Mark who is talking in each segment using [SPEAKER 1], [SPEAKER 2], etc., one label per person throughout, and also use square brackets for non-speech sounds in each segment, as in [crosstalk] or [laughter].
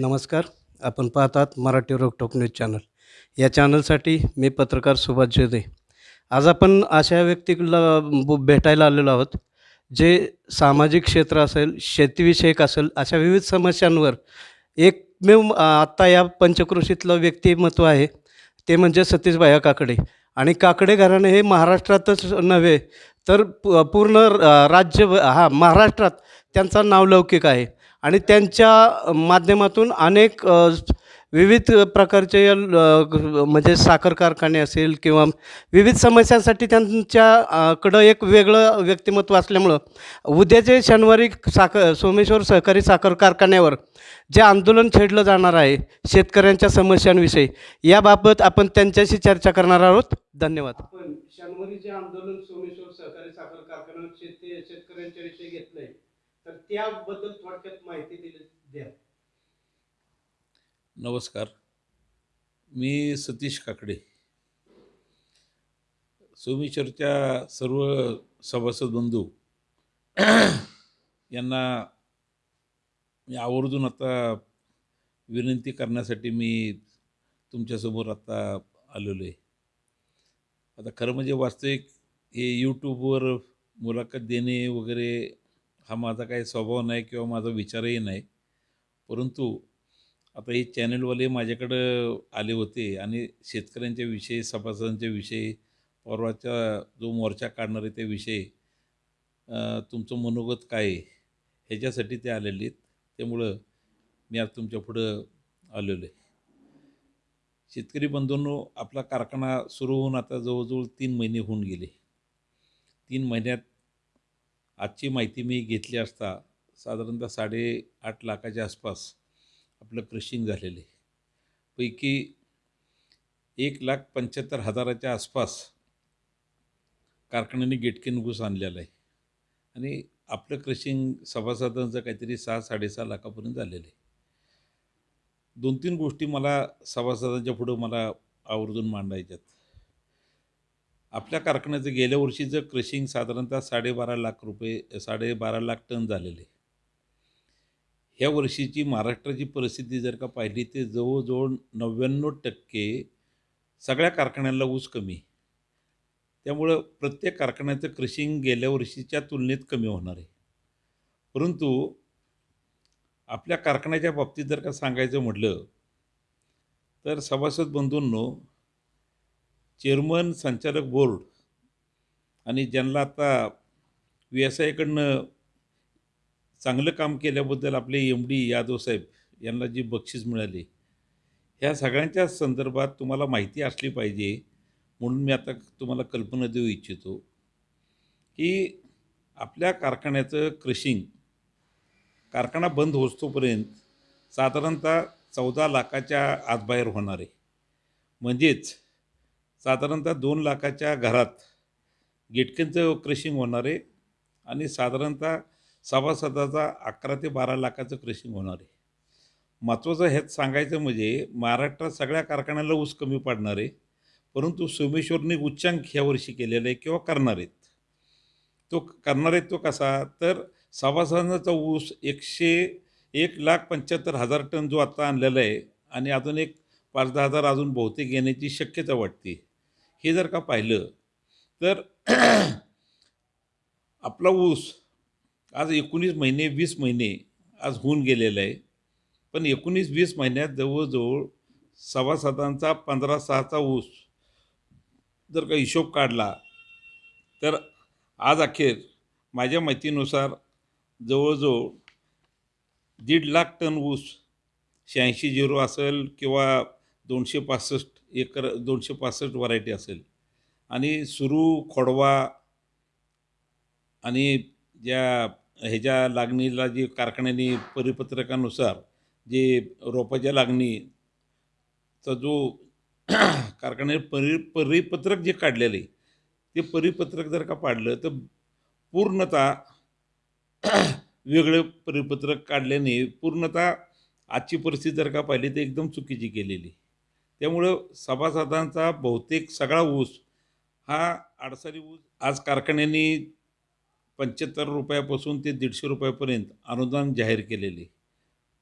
[SPEAKER 1] नमस्कार. आपण पाहतात मराठी रोकटोक न्यूज चॅनल. या चॅनलसाठी मी पत्रकार सुभाष जोदे. आज आपण अशा व्यक्तीला भेटायला आलेलो आहोत जे सामाजिक क्षेत्र असेल शेतीविषयक असेल अशा विविध समस्यांवर एकमेव आत्ता या पंचकृषीतलं व्यक्तिमत्व आहे ते म्हणजे सतीशभाया काकडे. आणि काकडे घराणे हे महाराष्ट्रातच नव्हे तर पूर्ण राज्य हा महाराष्ट्रात त्यांचा नावलौकिक आहे. आणि त्यांच्या माध्यमातून अनेक विविध प्रकारचे म्हणजे साखर कारखाने असेल किंवा विविध समस्यांसाठी त्यांच्याकडं एक वेगळं व्यक्तिमत्व असल्यामुळं उद्याचे शनिवारी साखर सोमेश्वर सहकारी साखर कारखान्यावर जे आंदोलन छेडलं जाणार आहे शेतकऱ्यांच्या समस्यांविषयी याबाबत आपण त्यांच्याशी चर्चा करणार आहोत. धन्यवाद. आपण शनिवारी जे आंदोलन सोमेश्वर सहकारी साखर कारखान्यावर शेती शेतकऱ्यांच्या विषयी घेतलंय तर त्याबद्दल थोडक्यात माहिती दिली द्या.
[SPEAKER 2] नमस्कार. मी सतीश काकडे. सोमेश्वरच्या सर्व सभासद बंधू [clears throat] यांना मी आवर्जून आता विनंती करण्यासाठी मी तुमच्यासमोर आता आलेलो आहे. आता खरं म्हणजे वास्तविक हे यूट्यूबवर मुलाखत देणे वगैरे हा माझा काही स्वभाव नाही किंवा माझा विचारही नाही. परंतु आता हे चॅनलवाले माझ्याकडं आले होते आणि शेतकऱ्यांच्या विषयी सभासदांच्या विषयी परवाच्या जो मोर्चा काढणार आहे त्याविषयी तुमचं मनोगत काय आहे? ह्याच्यासाठी ते आलेले आहेत. त्यामुळं मी आज तुमच्या पुढं आलेलो आहे. शेतकरी बंधूंनो आपला कारखाना सुरू होऊन आता जवळजवळ तीन महिने होऊन गेले. तीन महिन्यात आजची माहिती मी घेतली असता साधारणतः साडेआठ लाखाच्या आसपास आपलं क्रशिंग झालेलं. आहे पैकी एक लाख पंच्याहत्तर हजाराच्या आसपास कारखान्याने गेटकेन ऊस आणलेला आहे. आणि आपलं क्रशिंग सभासदांचं काहीतरी सहा साडेसहा लाखापर्यंत झालेलं आहे. दोन तीन गोष्टी मला सभासदांच्या पुढं मला आवर्जून मांडायच्यात. आपल्या कारखान्याचं गेल्या वर्षीचं क्रशिंग साधारणतः साडेबारा लाख रुपये साडेबारा लाख टन झालेले. ह्या वर्षीची महाराष्ट्राची परिस्थिती जर का पाहिली ते जवळजवळ नव्याण्णव टक्के सगळ्या कारखान्यांना ऊस कमी. त्यामुळं प्रत्येक कारखान्याचं क्रशिंग गेल्या वर्षीच्या तुलनेत कमी होणार आहे. परंतु आपल्या कारखान्याच्या बाबतीत जर का सांगायचं म्हटलं तर सभासद बंधूंनो चेअरमन संचालक बोर्ड. आणि ज्यांना आता व्यवसायाकडनं एस चांगलं काम केल्याबद्दल आपले एम डी यादव साहेब यांना जी बक्षीस मिळाली ह्या सगळ्यांच्या संदर्भात तुम्हाला माहिती असली पाहिजे. म्हणून मी आता तुम्हाला कल्पना देऊ इच्छितो की आपल्या कारखान्याचं क्रशिंग कारखाना बंद होतोपर्यंत साधारणतः चौदा लाखाच्या आतबाहेर होणार आहे. म्हणजेच साधारणतः दोन लाखाच्या घरात गिटकेंचं क्रशिंग होणार आहे आणि साधारणतः सभासदाचा अकरा ते बारा लाखाचं क्रशिंग होणार आहे. महत्त्वाचं ह्यात सांगायचं म्हणजे महाराष्ट्रात सगळ्या कारखान्याला ऊस कमी पडणार आहे परंतु सोमेश्वरने उच्चांक ह्या वर्षी केलेला आहे किंवा करणार आहेत. तो करणार आहेत तो कसा? तर सभासदांचा ऊस एकशे एक लाख पंच्याहत्तर हजार टन जो आत्ता आणलेला आहे आणि अजून एक पाच दहा हजार अजून बहुतेक येण्याची शक्यता वाटते. हे जर का पाहिलं तर [clears throat] आपला ऊस आज एकोणीस महिने वीस महिने आज होऊन गेलेलं आहे. पण एकोणीस वीस महिन्यात जवळजवळ सभासदांचा पंधरा सहाचा ऊस जर का हिशोब काढला तर आज अखेर माझ्या माहितीनुसार जवळजवळ दीड लाख टन ऊस शहाऐंशी झिरो असेल किंवा दोनशे पासष्ट एकर दोनशे पासष्ट व्हरायटी असेल. आणि सुरू खोडवा आणि ज्या ह्याच्या लागणीला जे कारखान्याने परिपत्रकानुसार जे रोपाच्या लागणीचा जो कारखान्याने परि परिपत्रक जे काढलेले ते परिपत्रक जर का पाडलं तर पूर्णतः वेगळं परिपत्रक काढल्याने पूर्णतः आजची परिस्थिती जर का पाहिली तर एकदम चुकीची केलेली त्यामुळं सभासदांचा बहुतेक सगळा ऊस हा अडसरी ऊस आज कारखान्यांनी पंच्याहत्तर रुपयापासून ते दीडशे रुपयापर्यंत अनुदान जाहीर केलेले.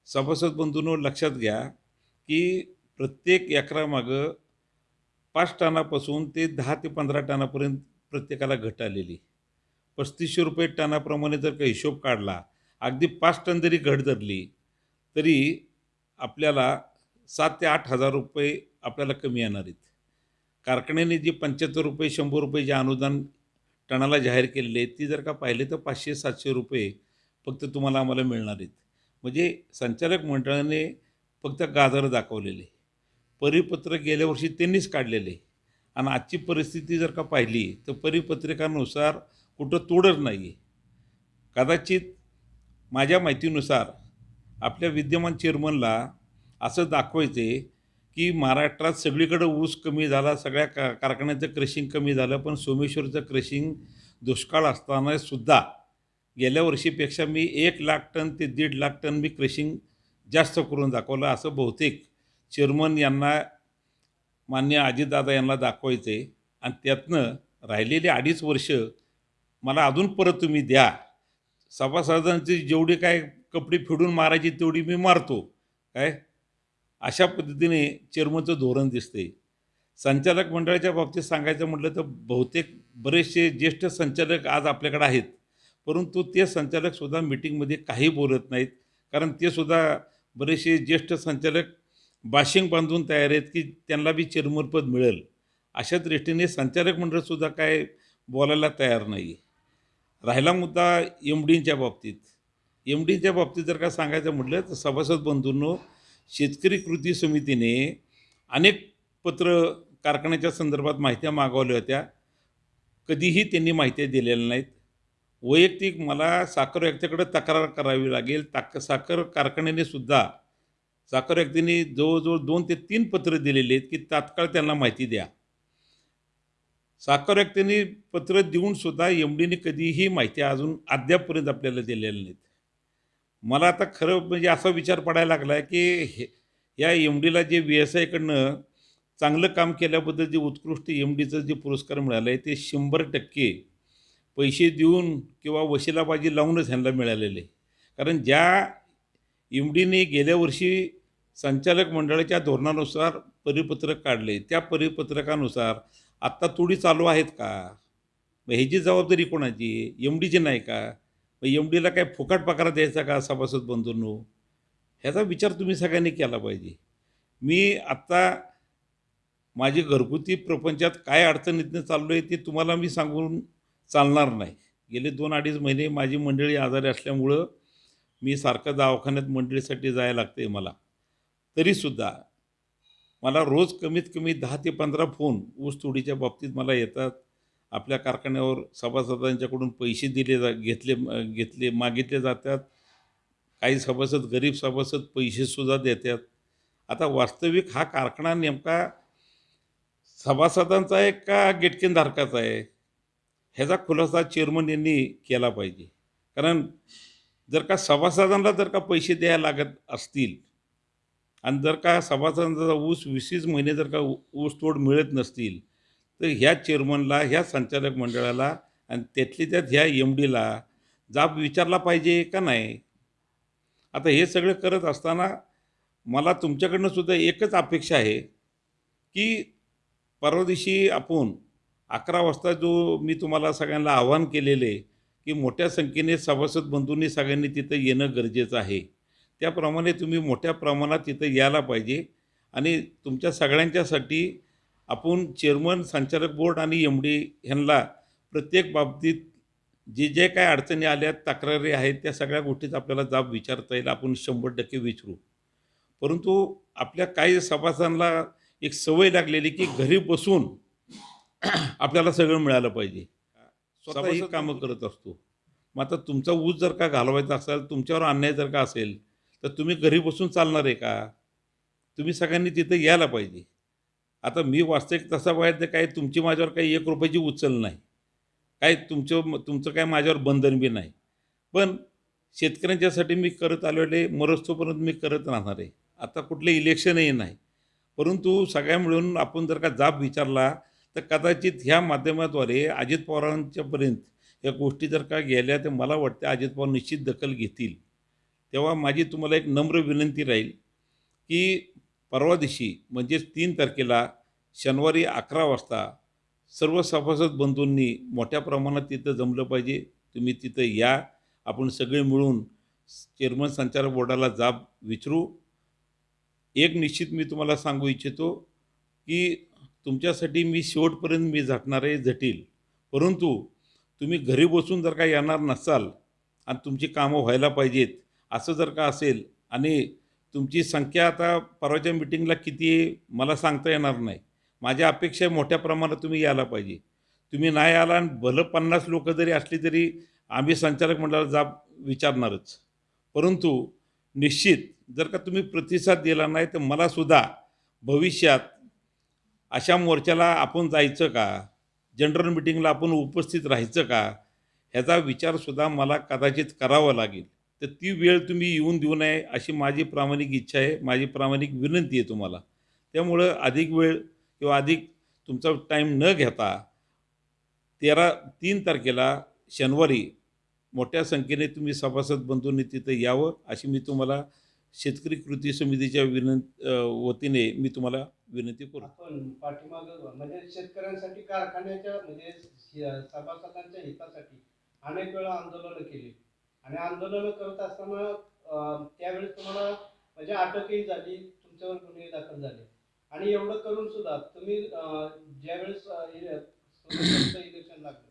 [SPEAKER 2] सभासद बंधूंनो लक्षात घ्या की प्रत्येक एकरामागं पाच टनापासून ते दहा ते पंधरा टनापर्यंत प्रत्येकाला घट आलेली. पस्तीसशे रुपये टनाप्रमाणे जर का हिशोब काढला अगदी पाच टन जरी घट धरली तरी आपल्याला सात ते आठ हजार रुपये आपल्याला कमी येणार आहेत. कारखान्याने जी पंच्याहत्तर रुपये शंभर रुपये जे अनुदान टनाला जाहीर केलेले आहे ती जर का पाहिले तर पाचशे सातशे रुपये फक्त तुम्हाला आम्हाला मिळणार आहेत. म्हणजे संचालक मंडळाने फक्त गाजर दाखवलेले परिपत्र गेल्या वर्षी त्यांनीच काढलेले आणि आजची परिस्थिती जर का पाहिली तर परिपत्रकानुसार कुठं तोडच नाही आहे कदाचित माझ्या माहितीनुसार आपल्या विद्यमान चेअरमनला असं दाखवायचे की महाराष्ट्रात सगळीकडं ऊस कमी झाला सगळ्या का कारखान्याचं क्रशिंग कमी झालं पण सोमेश्वरचं क्रशिंग दुष्काळ असतानासुद्धा गेल्या वर्षीपेक्षा मी एक लाख टन ते दीड लाख टन मी क्रशिंग जास्त करून दाखवलं असं बहुतेक चेअरमन यांना मान्य अजितदादा यांना दाखवायचं. आहे आणि त्यातनं राहिलेली अडीच वर्ष मला अजून परत तुम्ही द्या. सभासदांची जेवढी काय कपडे फिडून मारायची तेवढी मी मारतो. काय? अशा पद्धतीने चेअरमनचं धोरण दिसते संचालक मंडळाच्या बाबतीत सांगायचं म्हटलं तर बहुतेक बरेचसे ज्येष्ठ संचालक आज आपल्याकडे आहेत. परंतु ते संचालकसुद्धा मिटिंगमध्ये काही बोलत नाहीत. कारण ते सुद्धा बरेचसे ज्येष्ठ संचालक बाशिंग बांधून तयार आहेत की त्यांना बी चेअरमनपद मिळेल. अशा दृष्टीने संचालक मंडळसुद्धा काय बोलायला तयार नाही राहिला मुद्दा एम डींच्या बाबतीत. एम डीच्या बाबतीत जर का सांगायचं म्हटलं तर सभासद बंधूंनो शेतकरी कृती समितीने अनेक पत्र कारखान्याच्या संदर्भात माहित्या मागवल्या होत्या. कधीही त्यांनी माहित्या दिलेल्या नाहीत. वैयक्तिक मला साखर आयुक्ताकडे तक्रार करावी लागेल. ताक साखर कारखान्याने सुद्धा साखर व्यक्तीने जवळजवळ दोन ते तीन पत्र दिलेली आहेत की तात्काळ त्यांना माहिती द्या. साखर आयुक्तांनी पत्र देऊन सुद्धा एम डीने कधीही माहिती अजून अद्यापपर्यंत आपल्याला दिलेल्या नाहीत. मला आता खरं म्हणजे असा विचार पडायला लागला आहे की हे या एम डीला जे व्ही एस आयकडनं चांगलं काम केल्याबद्दल जे उत्कृष्ट एम डीचं जे पुरस्कार मिळालं आहे ते शंभर टक्के पैसे देऊन किंवा वशिलाबाजी लावूनच ह्यांना मिळालेले. कारण ज्या एम डीने गेल्या वर्षी संचालक मंडळाच्या धोरणानुसार परिपत्रक काढले त्या परिपत्रकानुसार आत्ता तोडी चालू आहेत का? मग ह्याची जबाबदारी कोणाची? एम डीची नाही का? मग एम डीला काय फुकट पगार द्यायचा का सभासद बंधूंनो? ह्याचा विचार तुम्ही सगळ्यांनी केला पाहिजे. मी आत्ता माझी घरगुती प्रपंचात काय अडचणीतनं चाललो आहे ते तुम्हाला मी सांगून चालणार नाही. गेले दोन अडीच महिने माझी मंडळी आजारी असल्यामुळं मी सारखं दवाखान्यात मंडळीसाठी जायला लागते मला. तरीसुद्धा मला रोज कमीत कमी दहा ते पंधरा फोन ऊसतोडीच्या बाबतीत मला येतात. आपल्या कारखान्यावर सभासदांच्याकडून पैसे दिले जा घेतले घेतले मागितले जातात. काही सभासद गरीब सभासद पैसेसुद्धा देतात. आता वास्तविक हा कारखाना नेमका सभासदांचा आहे का गेटकेनधारकाचा आहे? ह्याचा खुलासा चेअरमन यांनी केला पाहिजे. कारण जर का सभासदांना जर का पैसे द्यायला लागत असतील आणि जर का सभासदांचा ऊस वीस महिने जर का ऊस तोड मिळत नसतील तर ह्या चेअरमनला ह्या संचालक मंडळाला आणि त्यातली त्यात ह्या एम डीला जाब विचारला पाहिजे का नाही? आता हे सगळं करत असताना मला तुमच्याकडनं सुद्धा एकच अपेक्षा आहे की परवा दिवशी आपण अकरा वाजता जो मी तुम्हाला सगळ्यांना आवाहन केलेले की मोठ्या संख्येने सभासद बंधूंनी सगळ्यांनी तिथं येणं गरजेचं आहे. त्याप्रमाणे तुम्ही मोठ्या प्रमाणात तिथं यायला पाहिजे आणि तुमच्या सगळ्यांच्यासाठी आपण चेअरमन संचालक बोर्ड आणि एम डी ह्यांना प्रत्येक बाबतीत जे जे काय अडचणी आल्या तक्रारी आहेत त्या सगळ्या गोष्टीत आपल्याला जाब विचारता येईल. आपण शंभर टक्के विचारू. परंतु आपल्या काही सभासदांना एक सवय लागलेली की घरी बसून आपल्याला सगळं मिळालं पाहिजे. स्वतःही कामं करत असतो. मग आता तुमचा ऊस जर का घालवायचा असेल तुमच्यावर अन्याय जर का असेल तर तुम्ही घरी बसून चालणार आहे का? तुम्ही सगळ्यांनी तिथं यायला पाहिजे. आता मी वास्तविक तसा पाहिजे काय तुमची माझ्यावर काही एक रुपयाची उचल नाही. काय तुमचं तुमचं काय माझ्यावर बंधन बी नाही. पण शेतकऱ्यांच्यासाठी मी करत आलेले मरस्तोपर्यंत मी करत राहणार आहे. आता कुठले इलेक्शनही नाही. परंतु सगळ्या मिळून आपण जर का जाब विचारला तर कदाचित ह्या माध्यमाद्वारे अजित पवारांच्यापर्यंत या गोष्टी जर का गेल्या तर मला वाटतं अजित पवार निश्चित दखल घेतील. तेव्हा माझी तुम्हाला एक नम्र विनंती राहील की परवा दिवशी म्हणजेच तीन तारखेला शनिवारी अकरा वाजता सर्व सभासद बंधूंनी मोठ्या प्रमाणात तिथं जमलं पाहिजे. तुम्ही तिथं या. आपण सगळे मिळून चेअरमन संचालक बोर्डाला जाब विचारू. एक निश्चित मी तुम्हाला सांगू इच्छितो की तुमच्यासाठी मी शेवटपर्यंत मी झटणार आहे झटील परंतु तुम्ही घरी बसून जर का येणार नसाल आणि तुमची कामं व्हायला पाहिजेत असं जर का असेल आणि तुमची संख्या आता परवाच्या मिटिंगला किती मला सांगता येणार नाही. माझ्या अपेक्षा मोठ्या प्रमाणात तुम्ही यायला पाहिजे. तुम्ही नाही आला आणि भलं पन्नास लोकं जरी असली तरी आम्ही संचालक मंडळाला जाब विचारणारच. परंतु निश्चित जर का तुम्ही प्रतिसाद दिला नाही तर मलासुद्धा भविष्यात अशा मोर्चाला आपण जायचं का? जनरल मिटिंगला आपण उपस्थित राहायचं का? ह्याचा विचारसुद्धा मला कदाचित करावा लागेल. तर ती वेळ तुम्ही येऊन देऊ नये अशी माझी प्रामाणिक इच्छा आहे. माझी प्रामाणिक विनंती आहे तुम्हाला. त्यामुळं अधिक वेळ किंवा अधिक तुमचा टाईम न घेता तेरा तीन तारखेला शनिवारी मोठ्या संख्येने तुम्ही सभासद बंधूंनी तिथं यावं अशी मी तुम्हाला शेतकरी कृती समितीच्या विनं वतीने मी तुम्हाला विनंती करतो
[SPEAKER 3] आपण पाठीमागं म्हणजे शेतकऱ्यांसाठी कारखान्याच्या म्हणजे सभासदांच्या हितासाठी अनेक वेळा आंदोलनं केली. आणि आंदोलनं करत असताना त्यावेळेस तुम्हाला म्हणजे अटकही झाली तुमच्यावर गुन्हे दाखल झाले. आणि एवढं करून सुद्धा तुम्ही ज्यावेळेस इलेक्शन लागलं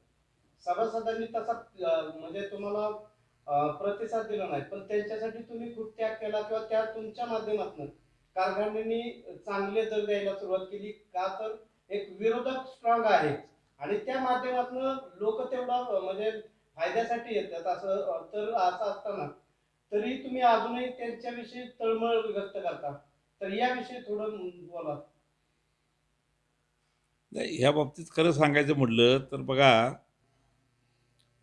[SPEAKER 3] सभासदांनी तसा म्हणजे तुम्हाला प्रतिसाद दिला नाही. पण त्यांच्यासाठी तुम्ही खूप त्याग केला किंवा त्या तुमच्या माध्यमातून कारखान्यांनी चांगले दर द्यायला सुरुवात केली का तर एक विरोधक स्ट्रॉंग आहे. आणि त्या माध्यमातून लोक तेवढा म्हणजे फायद्यासाठी येतात असं तर असं असताना तरी तुम्ही अजूनही त्यांच्याविषयी तळमळ व्यक्त करता. तर याविषयी थोडं बोला.
[SPEAKER 2] नाही ह्या बाबतीत खरं सांगायचं म्हटलं तर बघा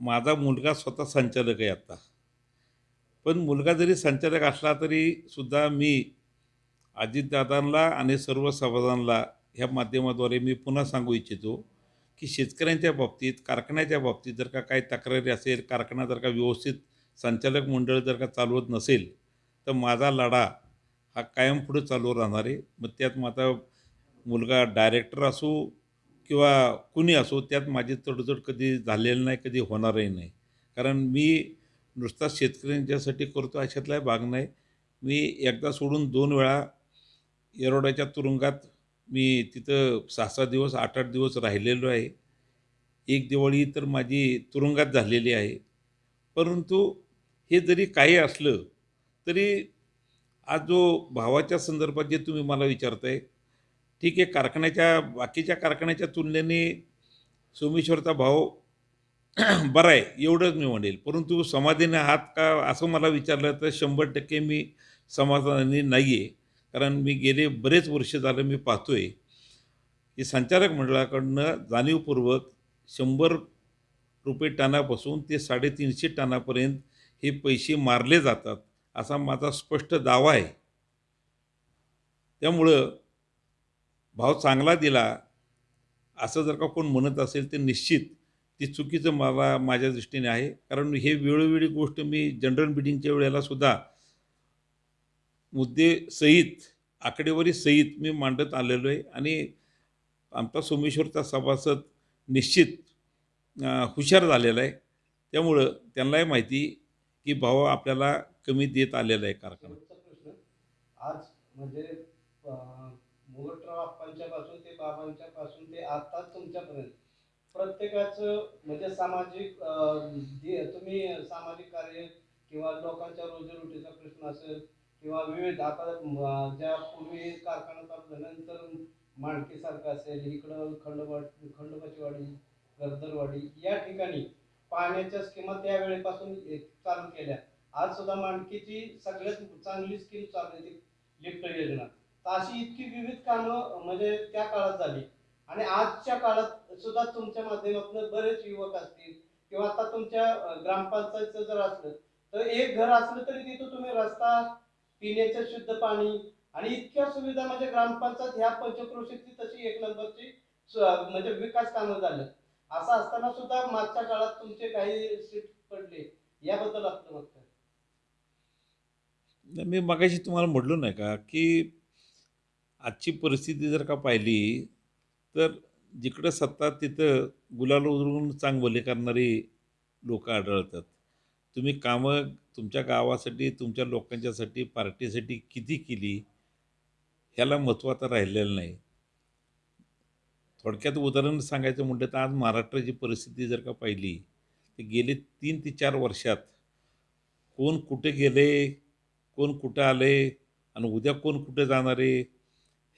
[SPEAKER 2] माझा मुलगा स्वतः संचालक आहे आत्ता पण मुलगा जरी संचालक असला तरी सुद्धा मी अजितदादांना आणि सर्व सभादांना ह्या माध्यमाद्वारे मी पुन्हा सांगू इच्छितो. की शेतकऱ्यांच्या बाबतीत कारखान्याच्या बाबतीत जर का काही तक्रारी असेल कारखाना जर का व्यवस्थित संचालक मंडळ जर का चालवत नसेल तर माझा लढा हा कायम पुढे चालू राहणार आहे. मग त्यात माझा मुलगा डायरेक्टर असो किंवा कुणी असो त्यात माझी तडजोड कधी झालेली नाही कधी होणारही नाही. कारण मी नुसता शेतकऱ्यांच्यासाठी करतो अशातला भाग नाही. मी एकदा सोडून दोन वेळा येरोड्याच्या तुरुंगात मी तिथं सहा सहा दिवस आठ आठ दिवस राहिलेलो आहे. एक दिवाळी तर माझी तुरुंगात झालेली आहे. परंतु हे जरी काही असलं तरी आज जो भावाच्या संदर्भात जे तुम्ही मला विचारताय ठीक आहे कारखान्याच्या बाकीच्या कारखान्याच्या तुलनेने सोमेश्वरचा भाव [clears throat] बरा आहे एवढंच मी म्हणेल. परंतु समाधीने हात का असं मला विचारलं तर शंभर टक्के मी समाधानी नाही आहे कारण मी गेले बरेच वर्ष झालं मी पाहतोय की संचालक मंडळाकडनं जाणीवपूर्वक शंभर रुपये टनापासून ते साडेतीनशे टनापर्यंत हे पैसे मारले जातात असा माझा स्पष्ट दावा आहे. त्यामुळं भाव चांगला दिला असं जर का कोण म्हणत असेल तर निश्चित ती चुकीचं मला माझ्या दृष्टीने आहे. कारण हे वेळोवेळी गोष्ट मी जनरल मिटिंगच्या वेळेला सुद्धा मुद्दे सहित आकडेवारी सहित मी मांडत आलेलो आहे आणि आमचा सोमेश्वरचा सभासद निश्चित हुशार झालेला आहे. त्यामुळं त्यांनाही माहिती की भाव आपल्याला कमी देत आलेला आहे कारखाना.
[SPEAKER 3] प्रश्न. आज म्हणजे अं, पासून ते बाबांच्या पासून ते आता तुमच्यापर्यंत प्रत्येकाचं म्हणजे सामाजिक जे तुम्ही सामाजिक कार्य किंवा लोकांच्या रोजीरोटीचा प्रश्न असेल किंवा विविध आता ज्या पूर्वी कारखाना चालू झाल्यानंतर माणकीसारखं असेल इकडं खंडोबाची खंडोबाचीवाडी गर्दरवाडी या ठिकाणी पाण्याच्या स्कीमा त्यावेळेपासून चालू केल्या. आज सुद्धा माणकीची सगळ्यात चांगली स्कीम चालू आहे ती लिफ्ट योजना. तर अशी इतकी विविध कामं म्हणजे त्या काळात झाली. आणि आजच्या काळात सुद्धा तुमच्या माध्यमातून बरेच युवक असतील किंवा आता तुमच्या ग्रामपंचायतचं जर असलं तर एक घर असलं तरी तिथं तुम्ही रस्ता पिण्याचं शुद्ध पाणी आणि इतक्या सुविधा म्हणजे ग्रामपंचायत ह्या पंचक्रोशीतली तशी एक नंबरची म्हणजे विकास कामं झालं असं असताना सुद्धा मागच्या काळात तुमचे काही सीट पडले. याबद्दल आपलं मत काय?
[SPEAKER 2] मी मगाशी तुम्हाला म्हटलो नाही का की आजची परिस्थिती जर का पाहिली तर जिकडं सत्ता तिथं गुलाल उधळून चांगभले करणारी लोक आढळतात. तुम्ही कामं तुमच्या गावासाठी तुमच्या लोकांच्यासाठी पार्टीसाठी किती केली ह्याला महत्त्व आता राहिलेलं नाही. थोडक्यात उदाहरण सांगायचं म्हटलं तर आज महाराष्ट्राची परिस्थिती जर का पाहिली तर गेले तीन ते चार वर्षात कोण कुठे गेले कोण कुठं आले आणि उद्या कोण कुठे जाणार आहे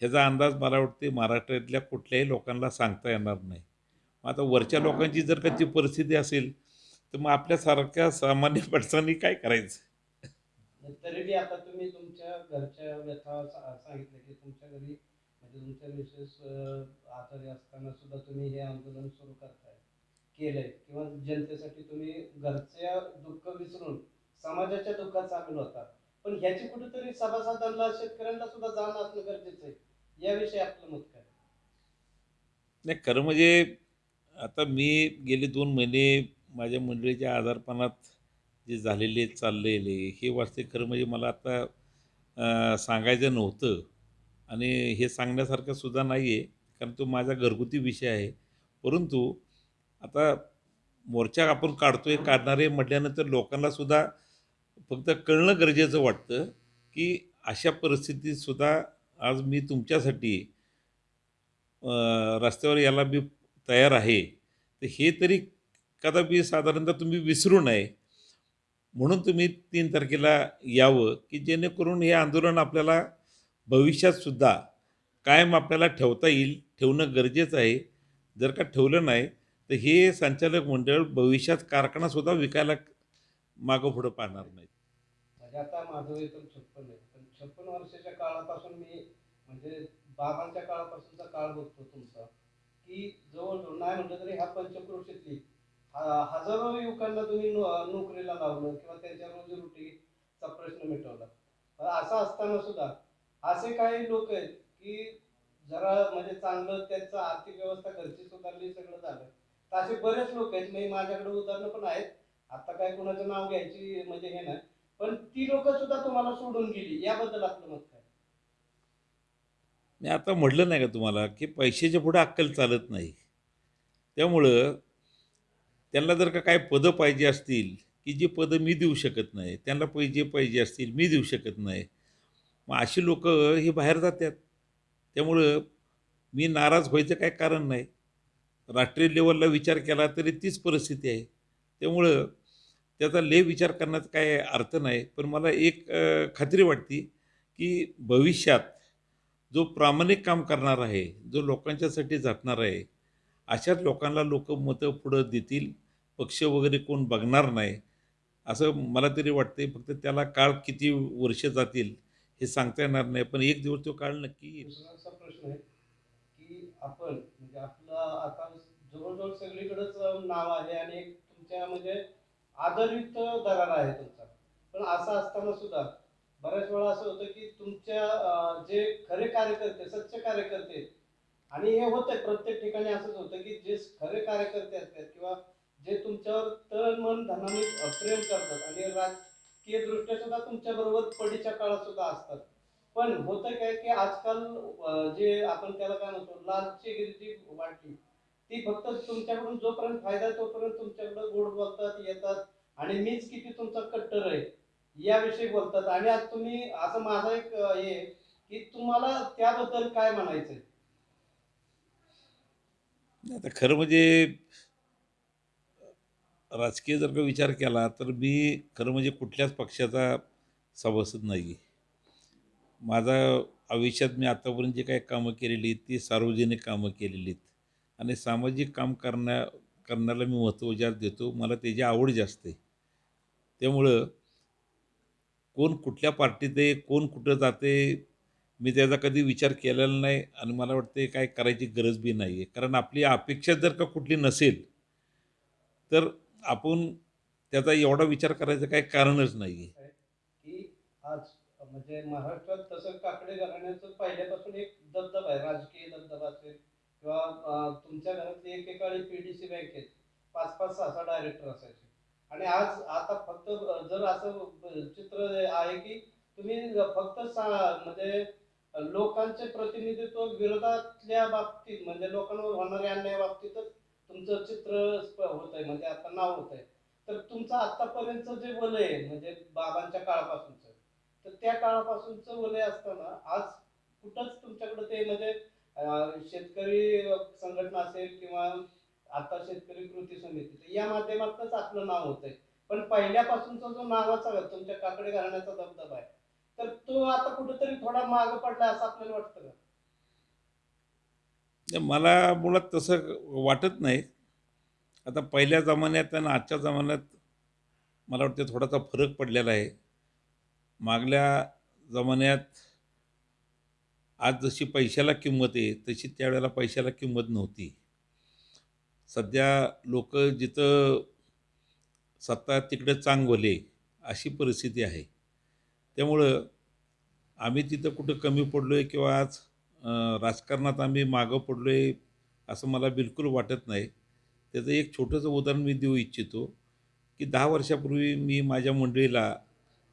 [SPEAKER 2] ह्याचा अंदाज मला वाटते महाराष्ट्रातल्या कुठल्याही लोकांना सांगता येणार नाही. मग आता वरच्या लोकांची जर का ती परिस्थिती असेल तर मग आपल्यासारख्या सामान्य माणसांनी काय करायचं?
[SPEAKER 3] तरी बी आता तुम्ही तुमच्या घरच्या व्यथा सा- सांगितलं की तुमच्या घरी म्हणजे तुमच्या मिसेस आजारी असताना सुद्धा तुम्ही हे आंदोलन सुरू करताय केलंय. किंवा जनतेसाठी तुम्ही घरच्या दुःख विसरून समाजाच्या दुःखात सामील होता. पण ह्याची कुठेतरी सभासदांना शेतकऱ्यांना सुद्धा जाण असणं गरजेचं आहे. याविषयी आपलं मत काय?
[SPEAKER 2] नाही खरं म्हणजे आता मी गेले दोन महिने माझ्या मंडळीच्या आजारपणात जे झालेले चाललेले हे वाचते खरं म्हणजे मला आता सांगायचं नव्हतं. आणि हे सांगण्यासारखं सुद्धा नाही आहे कारण तो माझा घरगुती विषय आहे. परंतु आता मोर्चा आपण काढतो आहे काढणारे म्हटल्यानंतर लोकांनासुद्धा फक्त कळणं गरजेचं वाटतं की अशा परिस्थितीतसुद्धा आज मी तुमच्यासाठी रस्त्यावर यायला मी तयार आहे. तर हे तरी कदापि साधारणतः तुम्ही विसरू नये. म्हणून तुम्ही तीन तारखेला यावं की जेणेकरून हे आंदोलन आपल्याला भविष्यातसुद्धा कायम आपल्याला ठेवता येईल ठेवणं गरजेचं आहे. जर का ठेवलं नाही तर हे संचालक मंडळ भविष्यात कारखानासुद्धा विकायला मागं पुढं पाहणार नाही
[SPEAKER 3] म्हणजे आता माझं वय छप्पन आहे. पण छप्पन वर्षाच्या काळापासून मी म्हणजे बाबांच्या काळापासूनचा काळ बघतो तुमचा की जवळ नाही म्हटलं तरी ह्या पंचक्रोशीतली हजारो युवकांना तुम्ही नो- नोकरीला लावलं किंवा त्यांच्या रोजीरोटीचा प्रश्न मिटवला. असं असताना सुद्धा असे काही लोक आहेत की जरा म्हणजे चांगलं त्यांचं आर्थिक व्यवस्था घरची सुधारली सगळं झालं. तर असे बरेच लोक आहेत. मी माझ्याकडे उदाहरणं पण आहेत. आता काय कुणाचं नाव घ्यायची म्हणजे हे नाही. पण ती लोक सुद्धा तुम्हाला सोडून गेली. याबद्दल आपलं मत काय?
[SPEAKER 2] मी आता म्हटलं नाही का तुम्हाला की पैशाच्या पुढे अक्कल चालत नाही. त्यामुळं त्यांना जर का काय पदं पाहिजे असतील की जी पदं मी देऊ शकत नाही त्यांना पैसे पाहिजे असतील मी देऊ शकत नाही. मग अशी लोक हे बाहेर जातात. त्यामुळं मी नाराज व्हायचं काय कारण नाही. राष्ट्रीय लेवलला विचार केला तरी तीच परिस्थिती आहे. त्यामुळं त्याचा लय विचार करण्याचा काय अर्थ नाही. पण मला एक खात्री वाटते की भविष्यात जो प्रामाणिक काम करणार आहे जो लोकांच्यासाठी झटणार आहे अशाच लोकांना लोक मतं पुढं देतील पक्ष वगैरे कोण बघणार नाही असं मला तरी वाटते फक्त त्याला काळ किती वर्ष जातील हे सांगता येणार नाही. पण एक दिवस तो काळ नक्की येईल.
[SPEAKER 3] असा प्रश्न आहे की आपण म्हणजे आपलं आता जवळजवळ सगळीकडेच नाव आहे आणि एक तुमच्या म्हणजे आदरयुक्त दरार आहे तुमचा. पण असं असताना सुद्धा बऱ्याच वेळा असं होतं की तुमच्या जे खरे कार्यकर्ते सच्चे कार्यकर्ते आणि हे होतंय प्रत्येक ठिकाणी असंच होतं की जे खरे कार्यकर्ते असतात किंवा जे तुमच्यावर तन मन धनाने प्रेम करतात आणि राजकीय दृष्ट्या सुद्धा तुमच्या बरोबर पडीच्या काळात सुद्धा असतात. पण होतं काय की आजकाल जे आपण त्याला काय म्हणतो लालचीगिरी जी वाटली ती फक्त तुमच्याकडून जोपर्यंत फायदा आहे तोपर्यंत तुमच्याकडे गोड बोलतात येतात. आणि मीच किती तुमचा कट्टर आहे याविषयी बोलतात. आणि आज तुम्ही असं माझा एक हे की तुम्हाला त्याबद्दल काय म्हणायचंय?
[SPEAKER 2] आता खरं म्हणजे राजकीय जर का विचार केला तर मी खरं म्हणजे कुठल्याच पक्षाचा सभासद नाही माझा आयुष्यात मी आतापर्यंत जे काही कामं केलेली आहेत ती सार्वजनिक कामं केलेली आहेत. आणि सामाजिक काम करण्या करण्याला मी महत्त्व जास्त देतो. मला त्याची आवड जास्त आहे. त्यामुळं कोण कुठल्या पार्टीत आहे कोण कुठं जाते मी त्याचा कधी विचार केलेला नाही आणि मला वाटते काय करायची गरज बी नाही आहे कारण आपली अपेक्षा जर का कुठली नसेल तर आपण त्याचा एवढा विचार करायचं काही कारणच नाही आहे
[SPEAKER 3] की आज म्हणजे महाराष्ट्रात तसं काकडे घराण्याचं पहिल्यापासून एक दबदबा आहे राजकीय दबदबा असेल किंवा तुमच्या घरातली एकेकाळी पी डी सी बँक बँकेत पाच पाच सहा सहा डायरेक्टर असायचे. आणि आज आता फक्त जर असं चित्र आहे की तुम्ही फक्त सा म्हणजे लोकांचे प्रतिनिधित्व विरोधातल्या बाबतीत म्हणजे लोकांवर होणाऱ्या अन्याय बाबतीतच तुमचं चित्र होत आहे म्हणजे आता नाव होत आहे तर तुमचं आतापर्यंत जे वलय आहे म्हणजे बाबांच्या काळापासूनचं तर त्या काळापासूनचं वलय असताना आज कुठंच तुमच्याकडे ते म्हणजे शेतकरी संघटना असेल किंवा आता शेतकरी कृती समिती या माध्यमातूनच आपलं नाव होत आहे पण पहिल्यापासूनचा जो नावाचा तुमच्या काकडे घालण्याचा दबदबा आहे तर तो आता कुठेतरी थोडा माग पडला असं आपल्याला वाटतं का?
[SPEAKER 2] नाही, मला मुळात तसं वाटत नाही. आता पहिल्या जमान्यात आणि आजच्या जमान्यात मला वाटतं थोडासा फरक पडलेला आहे. मागल्या जमान्यात आज जशी पैशाला किंमत आहे तशी त्यावेळेला पैशाला किंमत नव्हती. सध्या लोक जिथं सत्ता तिकडे चांगवले अशी परिस्थिती आहे. त्यामुळं आम्ही तिथं कुठं कमी पडलो आहे किंवा आज राजकारणात आम्ही मागं पडलो आहे असं मला बिलकुल वाटत नाही. त्याचं एक छोटंसं उदाहरण मी देऊ इच्छितो की दहा वर्षापूर्वी मी माझ्या मंडळीला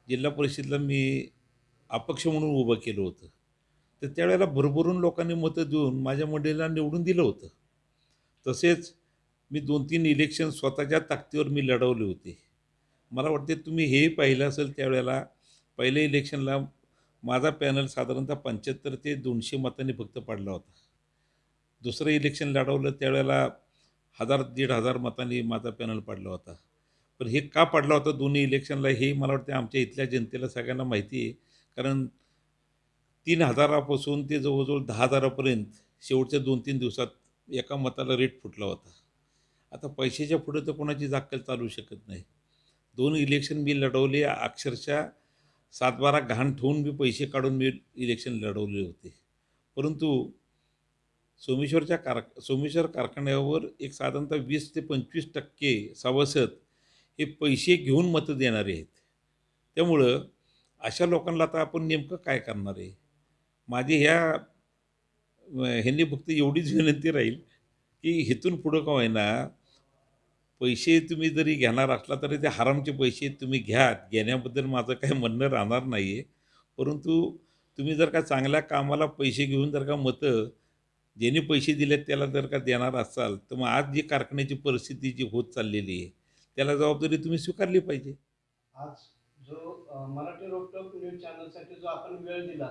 [SPEAKER 2] जिल्हा परिषदेला मी अपक्ष म्हणून उभं केलं होतं. तर त्यावेळेला भरभरून लोकांनी मतं देऊन माझ्या मंडळीला निवडून दिलं होतं. तसेच मी दोन तीन इलेक्शन स्वतःच्या ताकदीवर मी लढवले होते. मला वाटते तुम्ही हेही पाहिलं असेल त्यावेळेला पहिल्या इलेक्शनला माझा पॅनल साधारणतः पंच्याहत्तर ते दोनशे मतांनी फक्त पडला होता. दुसरं इलेक्शन लढवलं त्यावेळेला हजार दीड हजार मतांनी माझा पॅनल पडला होता. पण हे का पडला होता दोन्ही इलेक्शनला हे मला वाटतं आमच्या इथल्या जनतेला सगळ्यांना माहिती आहे. कारण तीन हजारापासून ते जवळजवळ दहा हजारापर्यंत शेवटच्या दोन तीन दिवसात एका मताला रेट फुटला होता. आता पैशाच्या पुढे तर कोणाची जाक्कल चालू शकत नाही. दोन इलेक्शन मी लढवले अक्षरशः सातबारा घाण ठेवून मी पैसे काढून मी इलेक्शन लढवले होते. परंतु सोमेश्वरच्या कार सोमेश्वर कारखान्यावर एक साधारणतः वीस ते पंचवीस टक्के सभासद हे पैसे घेऊन मतं देणारे आहेत. त्यामुळं अशा लोकांना आता आपण नेमकं काय करणार आहे? माझी ह्या ह्यांनी फक्त एवढीच विनंती राहील की इथून पुढं का होईना पैसे तुम्ही जरी घेणार असला तरी ते हरामचे पैसे तुम्ही घ्या घेण्याबद्दल माझं काही म्हणणं राहणार नाही आहे परंतु तुम्ही जर का चांगल्या कामाला पैसे घेऊन जर का मतं ज्याने पैसे दिलेत त्याला जर का देणार असाल तर मग आज जी कारखान्याची परिस्थिती जी होत चाललेली आहे त्याला जबाबदारी तुम्ही स्वीकारली पाहिजे.
[SPEAKER 3] आज जो मराठी रोकटोक न्यूज चॅनलसाठी जो आपण वेळ दिला